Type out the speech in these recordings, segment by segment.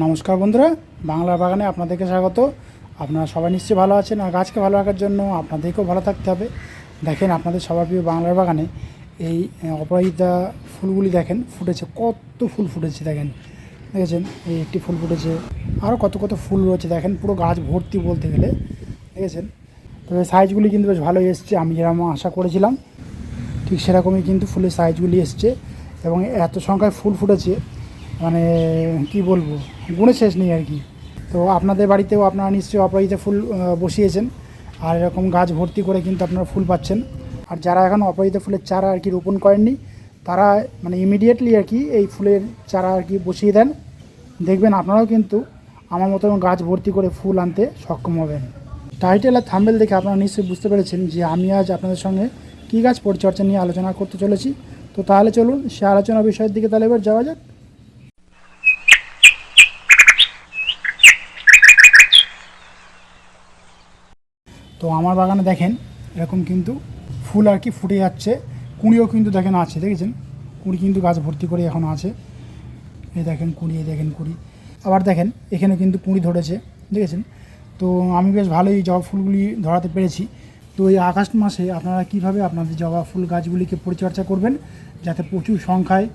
নমস্কার বন্ধুরা, বাংলা বাগানে আপনাদেরকে স্বাগত। আপনারা সবাই নিশ্চয়ই ভালো আছেন আর গাছকে ভালো রাখার জন্য আপনাদেরকেও ভালো থাকতে হবে। দেখেন আপনাদের সবার প্রিয় বাংলার বাগানে এই অপরাজিতা ফুলগুলি দেখেন, ফুটেছে, কত ফুল ফুটেছে দেখেন। দেখেছেন? এই একটি ফুল ফুটেছে। আরও কত কত ফুল রয়েছে দেখেন, পুরো গাছ ভর্তি বলতে গেলে। দেখেছেন? তবে সাইজগুলি কিন্তু বেশ ভালোই এসছে, আমি যেরকম আশা করেছিলাম, ঠিক সেরকমই কিন্তু ফুলের সাইজগুলি এসছে। এবং এত সংখ্যায় ফুল ফুটেছে মানে কি বলব গুণে শেষ নেই আর কি। তো আপনাদের বাড়িতেও আপনারা নিশ্চয়ই অপরাজিতা ফুল বসিয়েছেন। আর এরকম গাছ ভর্তি করে কিন্তু আপনারা ফুল পাচ্ছেন। আর যারা এখন অপরাজিতা ফুলের চারা আর কি রোপণ করেননি, তারা মানে ইমিডিয়েটলি আর কি এই ফুলের চারা আর কি বসিয়ে দেন। দেখবেন আপনারাও কিন্তু আমার মতন গাছ ভর্তি করে ফুল আনতে সক্ষম হবেন। টাইটেল আর থাম্বেল দেখে আপনারা নিশ্চয়ই বুঝতে পেরেছেন যে আমি আজ আপনাদের সঙ্গে কী গাছ পরিচর্যা নিয়ে আলোচনা করতে চলেছি। তো তাহলে চলুন সে আলোচনা বিষয়ের দিকে তাহলে এবার যাওয়া যাক। তো আমার বাগানে দেখেন, এরকম কিন্তু ফুল আর কি ফুটে যাচ্ছে, কুঁড়িও কিন্তু দেখেন আছে, দেখেছেন? কুঁড়ি কিন্তু গাছ ভর্তি করে এখন আছে। এই দেখেন কুঁড়ি, এই দেখেন কুঁড়ি। আবার দেখেন এখানে কিন্তু কুঁড়ি ধরেছে, দেখেছেন? তো আমি বেশ ভালোই জবা ফুলগুলি ধরাতে পেরেছি। তো এই আগস্ট মাসে আপনারা কীভাবে আপনাদের জবা ফুল গাছগুলিকে পরিচর্যা করবেন, যাতে প্রচুর সংখ্যায়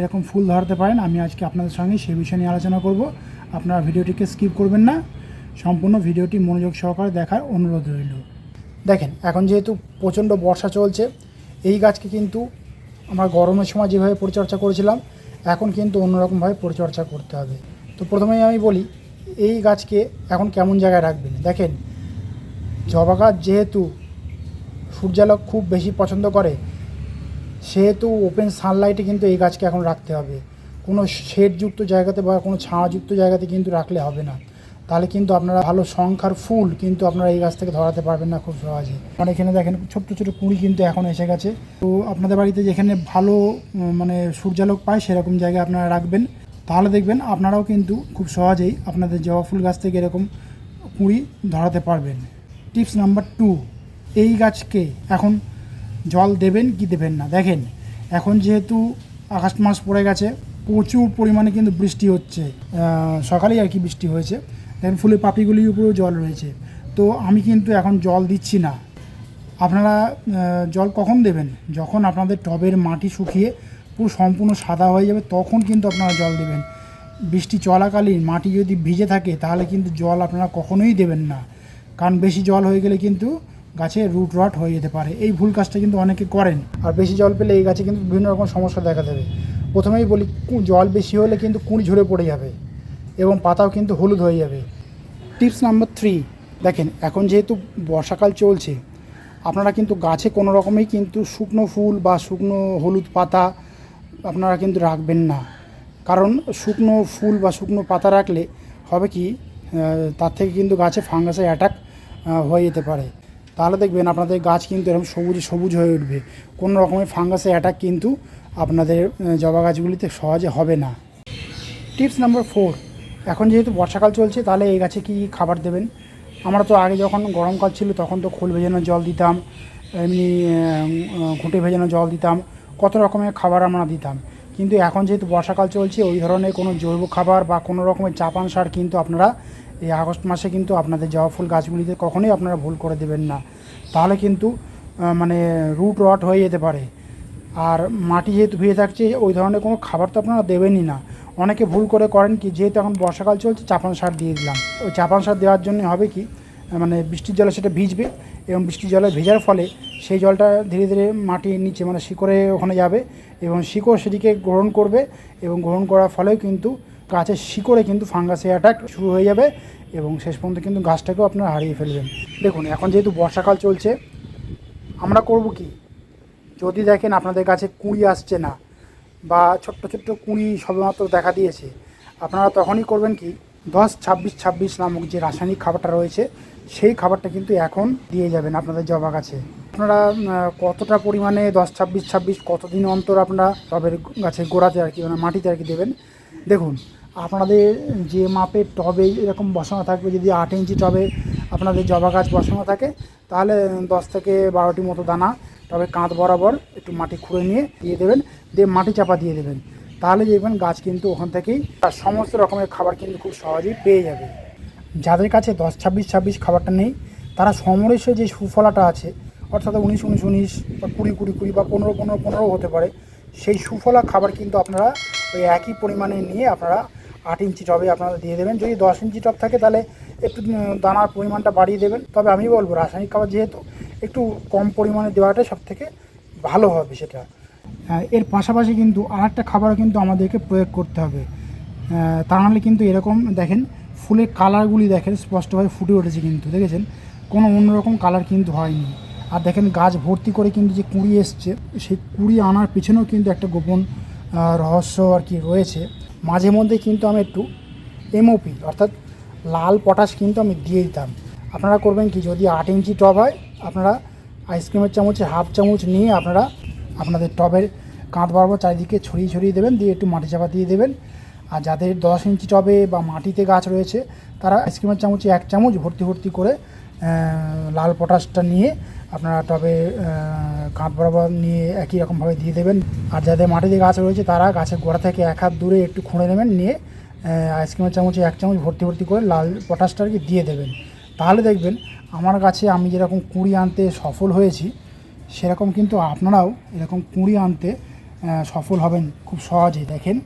এরকম ফুল ধরাতে পারেন, আমি আজকে আপনাদের সঙ্গে সেই বিষয় নিয়ে আলোচনা করব। আপনারা ভিডিওটিকে স্কিপ করবেন না। সম্পূর্ণ ভিডিওটি মনোযোগ সহকারে দেখার অনুরোধ রইল। দেখেন, এখন যেহেতু প্রচণ্ড বর্ষা চলছে, এই গাছকে কিন্তু আমরা গরমের সময় যেভাবে পরিচর্যা করেছিলাম, এখন কিন্তু অন্যরকমভাবে পরিচর্যা করতে হবে। তো প্রথমেই আমি বলি, এই গাছকে এখন কেমন জায়গায় রাখবেন? দেখেন, জবা গাছ যেহেতু সূর্যালোক খুব বেশি পছন্দ করে, সেহেতু ওপেন সানলাইটে কিন্তু এই গাছকে এখন রাখতে হবে। কোনো শেডযুক্ত জায়গাতে বা কোনো ছায়াযুক্ত জায়গাতে কিন্তু রাখলে হবে না। তাহলে কিন্তু আপনারা ভালো সংখ্যার ফুল কিন্তু আপনারা এই গাছ থেকে ধরাতে পারবেন না খুব সহজে। মানে এখানে দেখেন ছোট্ট ছোটো কুঁড়ি কিন্তু এখন এসে গেছে। তো আপনাদের বাড়িতে যেখানে ভালো মানে সূর্যালোক পায় সেরকম জায়গায় আপনারা রাখবেন। তাহলে দেখবেন আপনারাও কিন্তু খুব সহজেই আপনাদের জবা ফুল গাছ থেকে এরকম কুঁড়ি ধরাতে পারবেন। টিপস নাম্বার টু, এই গাছকে এখন জল দেবেন কি দেবেন না? দেখেন, এখন যেহেতু আগস্ট মাস পড়ে গেছে, প্রচুর পরিমাণে কিন্তু বৃষ্টি হচ্ছে। সকালেই আর কি বৃষ্টি হয়েছে। দেখেন ফুলের পাপড়িগুলির উপরেও জল রয়েছে। তো আমি কিন্তু এখন জল দিচ্ছি না। আপনারা জল কখন দেবেন? যখন আপনাদের টবের মাটি শুকিয়ে পুরো সম্পূর্ণ সাদা হয়ে যাবে, তখন কিন্তু আপনারা জল দেবেন। বৃষ্টি চলাকালীন মাটি যদি ভিজে থাকে, তাহলে কিন্তু জল আপনারা কখনোই দেবেন না। কারণ বেশি জল হয়ে গেলে কিন্তু গাছে রুট রট হয়ে যেতে পারে। এই ভুল কাজটা কিন্তু অনেকে করেন। আর বেশি জল পেলে এই গাছে কিন্তু বিভিন্ন রকম সমস্যা দেখা দেবে। প্রথমেই বলি জল বেশি হলে কিন্তু কুঁড়ি ঝরে পড়ে যাবে। এবং পাতাও কিন্তু হলুদ হয়ে যাবে। টিপস নাম্বার থ্রি, দেখেন এখন যেহেতু বর্ষাকাল চলছে, আপনারা কিন্তু গাছে কোনো রকমেই কিন্তু শুকনো ফুল বা শুকনো হলুদ পাতা আপনারা কিন্তু রাখবেন না। কারণ শুকনো ফুল বা শুকনো পাতা রাখলে হবে কি তার থেকে কিন্তু গাছে ফাঙ্গাসে অ্যাটাক হয়ে যেতে পারে। তাহলে দেখবেন আপনাদের গাছ কিন্তু এরকম সবুজ সবুজ হয়ে উঠবে। কোনো রকমের ফাঙ্গাসে অ্যাটাক কিন্তু আপনাদের জবা গাছগুলিতে সহজে হবে না। টিপস নাম্বার ফোর এখন যেহেতু বর্ষাকাল চলছে, তাহলে এই গাছে কী খাবার দেবেন? আমরা তো আগে যখন গরমকাল ছিল, তখন তো খোল ভেজানো জল দিতাম, এমনি ঘুঁটে ভেজানো জল দিতাম, কত রকমের খাবার আমরা দিতাম। কিন্তু এখন যেহেতু বর্ষাকাল চলছে, ওই ধরনের কোনো জৈব খাবার বা কোনো রকমের চাপান সার কিন্তু আপনারা এই আগস্ট মাসে কিন্তু আপনাদের জবা ফুল গাছগুলিতে কখনোই আপনারা ভুল করে দেবেন না। তাহলে কিন্তু মানে রুট রট হয়ে যেতে পারে। আর মাটি যেহেতু ভিজে থাকছে, ওই ধরনের কোনো খাবার তো আপনারা দেবেনই না। অনেকে ভুল করে করেন কি, যেহেতু এখন বর্ষাকাল চলছে, চাপান সার দিয়ে দিলাম। ওই চাপান সার দেওয়ার জন্য হবে কি মানে বৃষ্টির জলে সেটা ভিজবে এবং বৃষ্টির জলে ভেজার ফলে সেই জলটা ধীরে ধীরে মাটির নিচে মানে শিকড়ে ওখানে যাবে এবং শিকড় সেটিকে গ্রহণ করবে এবং গ্রহণ করার ফলেও কিন্তু গাছের শিকড়ে কিন্তু ফাঙ্গাসে অ্যাটাক শুরু হয়ে যাবে এবং শেষ পর্যন্ত কিন্তু গাছটাকেও আপনারা হারিয়ে ফেলবেন। দেখুন, এখন যেহেতু বর্ষাকাল চলছে, আমরা করব কি? যদি দেখেন আপনাদের কাছে কুঁড়ি আসছে না বা ছোট্ট ছোট্ট কুঁড়ি সবেমাত্র দেখা দিয়েছে। আপনারা তখনই করবেন কি, দশ ছাব্বিশ ছাব্বিশ নামক যে রাসায়নিক খাবারটা রয়েছে, সেই খাবারটা কিন্তু এখন দিয়ে যাবেন আপনাদের জবা গাছে। আপনারা কতটা পরিমাণে দশ ছাব্বিশ ছাব্বিশ কতদিন অন্তর আপনারা টবের গাছের গোড়াতে আর কি মানে মাটিতে আর কি দেবেন? দেখুন, আপনাদের যে মাপের টবে এরকম বসানো থাকবে, যদি আট ইঞ্চি টবে আপনাদের জবা গাছ বসানো থাকে, তাহলে দশ থেকে বারোটি মতো দানা তবে কাঁধ বরাবর একটু মাটি খুঁড়ে নিয়ে দিয়ে দেবেন, দিয়ে মাটি চাপা দিয়ে দেবেন। তাহলে দেখবেন গাছ কিন্তু ওখান থেকেই তার সমস্ত রকমের খাবার কিন্তু খুব সহজেই পেয়ে যাবে। যাদের কাছে দশ, ছাব্বিশ ছাব্বিশ খাবারটা নেই, তারা সমরেশে যে সুফলাটা আছে, অর্থাৎ উনিশ উনিশ উনিশ বা কুড়ি কুড়ি কুড়ি বা পনেরো পনেরো পনেরো হতে পারে, সেই সুফলা খাবার কিন্তু আপনারা ওই একই পরিমাণে নিয়ে আপনারা আট ইঞ্চি টবে আপনারা দিয়ে দেবেন। যদি দশ ইঞ্চি টব থাকে তাহলে একটু দানার পরিমাণটা বাড়িয়ে দেবেন। তবে আমি বলব, রাসায়নিক খাবার যেহেতু একটু কম পরিমাণে দেওয়াটাই সব থেকে ভালো হবে সেটা। এর পাশাপাশি কিন্তু আর একটা খাবারও কিন্তু আমাদেরকে প্রয়োগ করতে হবে। তা নাহলে কিন্তু এরকম দেখেন, ফুলের কালারগুলি দেখেন, স্পষ্টভাবে ফুটে উঠেছে কিন্তু, দেখেছেন? কোনো অন্যরকম কালার কিন্তু হয়নি। আর দেখেন, গাছ ভর্তি করে কিন্তু যে কুড়ি এসছে, সেই কুড়ি আনার পেছনেও কিন্তু একটা গোপন রহস্য আর কি রয়েছে। মাঝে মধ্যে কিন্তু আমি একটু এমওপি অর্থাৎ লাল পটাশ কিন্তু আমি দিয়ে দিতাম। আপনারা করবেন কি, যদি আট ইঞ্চি টব হয়, আপনারা আইসক্রিমের চামচে হাফ চামচ নিয়ে আপনারা আপনাদের টবের কাঁধ বরাবর চারিদিকে ছড়িয়ে ছড়িয়ে দেবেন, দিয়ে একটু মাটি চাপা দিয়ে দেবেন। আর যাদের দশ ইঞ্চি টবে বা মাটিতে গাছ রয়েছে, তারা আইসক্রিমের চামচে এক চামচ ভর্তি ভর্তি করে লাল পটাশটা নিয়ে আপনারা টবে কাঁধ বরাবর নিয়ে একই রকমভাবে দিয়ে দেবেন। আর যাদের মাটিতে গাছ রয়েছে, তারা গাছের গোড়া থেকে এক হাত দূরে একটু খুঁড়ে নেবেন, নিয়ে আইসক্রিমের চামচে এক চামচ ভর্তি ভর্তি করে লাল পটাশটা আর কি দিয়ে দেবেন। তাহলে দেখবেন আমার কাছে আমি যেরকম কুড়ি আনতে সফল হয়েছি, সেরকম কিন্তু আপনারাও এরকম কুঁড়ি আনতে সফল হবেন খুব সহজেই। দেখেন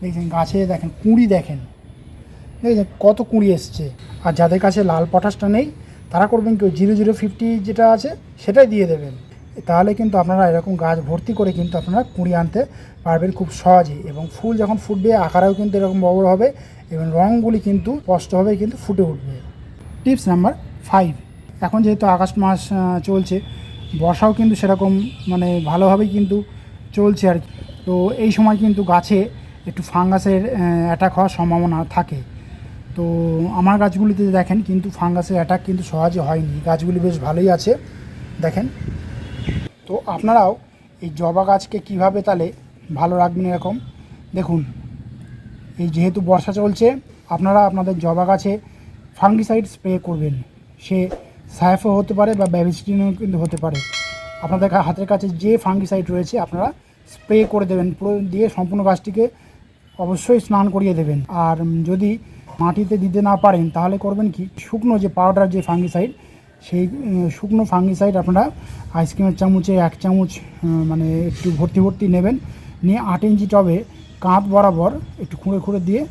দেখছেন গাছে, দেখেন কুঁড়ি দেখেন। দেখেছেন কত কুঁড়ি এসছে। আর যাদের কাছে লাল পটাশটা নেই, তারা করবেন কি জিরো জিরো ফিফটি যেটা আছে, সেটাই দিয়ে দেবেন। তাহলে কিন্তু আপনারা এরকম গাছ ভর্তি করে কিন্তু আপনারা কুঁড়ি আনতে পারবেন খুব সহজেই। এবং ফুল যখন ফুটবে, আকারেও কিন্তু এরকম বড় হবে এবং রঙগুলি কিন্তু স্পষ্টভাবে কিন্তু ফুটে উঠবে। টিপস নাম্বার ফাইভ এখন যেহেতু আগস্ট মাস চলছে, বর্ষাও কিন্তু সেরকম মানে ভালোভাবেই কিন্তু চলছে আর কি। তো এই সময় কিন্তু গাছে একটু ফাঙ্গাসের অ্যাটাক হওয়ার সম্ভাবনা থাকে। তো আমার গাছগুলিতে দেখেন কিন্তু ফাঙ্গাসের অ্যাটাক কিন্তু সহজে হয়নি। গাছগুলি বেশ ভালোই আছে, দেখেন। তো আপনারাও এই জবা গাছকে কীভাবে তাহলে ভালো রাখবেন এরকম? দেখুন, এই যেহেতু বর্ষা চলছে, আপনারা আপনাদের জবা গাছে ফাঙ্গিসাইড স্প্রে করবেন। সে সাইফও হতে পারে বা ব্যাবিস্টিনও কিন্তু হতে পারে। আপনাদের হাতের কাছে যে ফাঙ্গিসাইড রয়েছে, আপনারা স্প্রে করে দেবেন। পুরো দিয়ে সম্পূর্ণ গাছটিকে অবশ্যই স্নান করিয়ে দেবেন। আর যদি মাটিতে দিতে না পারেন, তাহলে করবেন কি? শুকনো যে পাউডার যে ফাঙ্গিসাইড, সেই শুকনো ফাঙ্গিসাইড আপনারা আইসক্রিমের চামচে এক চামচ মানে একটু ভর্তি ভর্তি নেবেন। নিয়ে আট ইঞ্চি টবে কাঁধ বরাবর একটু খুঁড়ে খুঁড়ে দিয়ে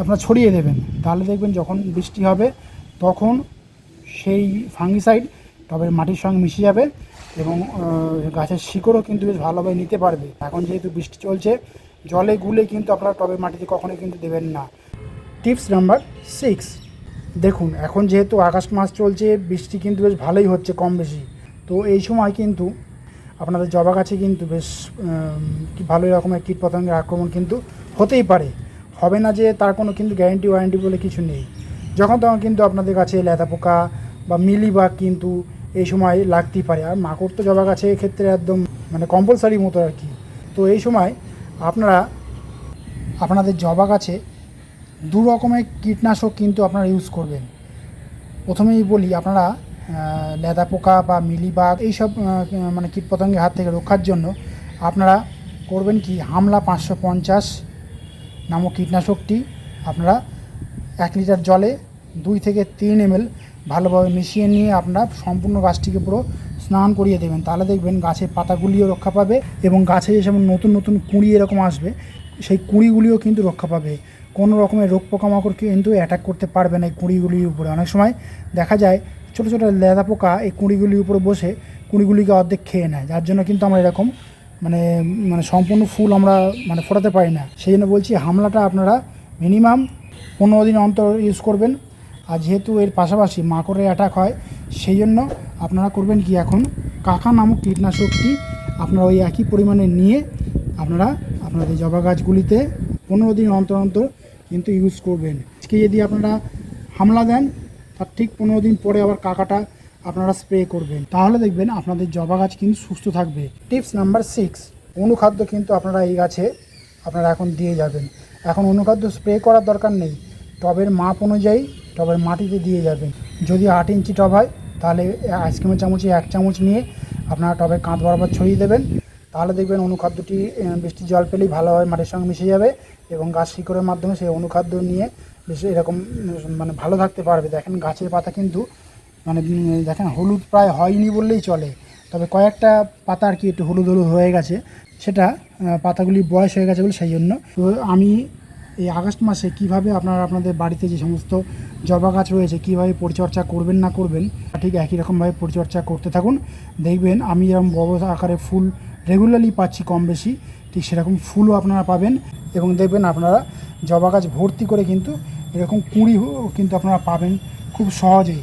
আপনারা ছড়িয়ে দেবেন। তাহলে দেখবেন যখন বৃষ্টি হবে, তখন সেই ফাঙ্গিসাইড টবের মাটির সঙ্গে মিশে যাবে এবং গাছের শিকড়ও কিন্তু বেশ ভালোভাবে নিতে পারবে। এখন যেহেতু বৃষ্টি চলছে, জলে গুলে কিন্তু আপনারা টবের মাটিতে কখনোই কিন্তু দেবেন না। Tips number six. দেখুন, এখন যেহেতু আগস্ট মাস চলছে, বৃষ্টি কিন্তু বেশ ভালোই হচ্ছে কম বেশি। তো এই সময় কিন্তু আপনাদের জবা গাছে কিন্তু বেশ ভালোই রকমের কীট পতঙ্গের আক্রমণ কিন্তু হতেই পারে। হবে না যে তার কোনো কিন্তু গ্যারেন্টি ওয়ারেন্টি বলে কিছু নেই। যখন তখন কিন্তু আপনাদের কাছে লেদা পোকা বা মিলিবাগ কিন্তু এই সময় লাগতেই পারে। আর মাকড় তো জবা গাছের ক্ষেত্রে একদম মানে কম্পালসারি মতো আর কি। তো এই সময় আপনারা, আপনাদের জবা গাছে দু রকমের কীটনাশক কিন্তু আপনারা ইউজ করবেন। প্রথমেই বলি, আপনারা লেদা পোকা বা মিলিবাগ এইসব মানে কীটপতঙ্গের হাত থেকে রক্ষার জন্য আপনারা করবেন কি, হামলা পাঁচশো পঞ্চাশ নামক কীটনাশকটি আপনারা এক লিটার জলে দুই থেকে তিন এমএল ভালোভাবে মিশিয়ে নিয়ে আপনারা সম্পূর্ণ গাছটিকে পুরো স্নান করিয়ে দেবেন। তাহলে দেখবেন গাছের পাতাগুলিও রক্ষা পাবে এবং গাছে যেসব নতুন নতুন কুঁড়ি এরকম আসবে। সেই কুঁড়িগুলিও কিন্তু রক্ষা পাবে। কোনো রকমের রোগ পোকামাকড় কিন্তু অ্যাটাক করতে পারবে না এই কুঁড়িগুলির উপরে। অনেক সময় দেখা যায় ছোটো ছোটো লেদা পোকা এই কুঁড়িগুলির উপরে বসে কুঁড়িগুলিকে অর্ধেক খেয়ে নেয়। যার জন্য কিন্তু আমরা এরকম মানে মানে সম্পূর্ণ ফুল আমরা মানে ফোটাতে পারি না। সেই জন্য বলছি, হামলাটা আপনারা মিনিমাম পনেরো দিন অন্তর ইউজ করবেন। আর যেহেতু এর পাশাপাশি মাকড়ের অ্যাটাক হয়, সেই জন্য আপনারা করবেন কি এখন? কাকা নামক কীটনাশকটি আপনারা ওই একই পরিমাণে নিয়ে আপনারা আপনাদের জবা গাছগুলিতে পনেরো দিন অন্তর অন্তর কিন্তু ইউজ করবেন। আজকে যদি আপনারা হামলা দেন, তার ঠিক পনেরো দিন পরে আবার কাকাটা আপনারা স্প্রে করবেন। তাহলে দেখবেন আপনাদের জবা গাছ কিন্তু সুস্থ থাকবে। টিপস নাম্বার সিক্স অনুখাদ্য কিন্তু আপনারা এই গাছে আপনারা এখন দিয়ে যাবেন। এখন অনুখাদ্য স্প্রে করার দরকার নেই। টবের মাপ অনুযায়ী টবের মাটিতে দিয়ে যাবেন। যদি আট ইঞ্চি টব হয়, তাহলে আইসক্রিমের চামচে এক চামচ নিয়ে আপনারা টবের কাঁধ বরাবর ছড়িয়ে দেবেন। তাহলে দেখবেন অনুখাদ্যটি বৃষ্টির জল পেলেই ভালো হয়, মাটির সঙ্গে মিশে যাবে এবং গাছ শিকড়ের মাধ্যমে সেই অনুখাদ্য নিয়ে বেশ এরকম মানে ভালো থাকতে পারবে। দেখেন গাছের পাতা কিন্তু মানে দেখেন, হলুদ প্রায় হয়নি বললেই চলে। তবে কয়েকটা পাতা আর কি একটু হলুদ হলুদ হয়ে গেছে। সেটা পাতাগুলি বয়স হয়ে গেছে বলে সেই জন্য। তো আমি এই আগস্ট মাসে কীভাবে আপনারা, আপনাদের বাড়িতে যে সমস্ত জবা গাছ রয়েছে, কীভাবে পরিচর্যা করবেন না করবেন ঠিক একই রকমভাবে পরিচর্যা করতে থাকুন। দেখবেন আমি এরকম বড় আকারে ফুল রেগুলারলি পাচ্ছি কম বেশি, ঠিক সেরকম ফুলও আপনারা পাবেন। এবং দেখবেন আপনারা জবা গাছ ভর্তি করে কিন্তু এরকম কুঁড়ি কিন্তু আপনারা পাবেন খুব সহজেই।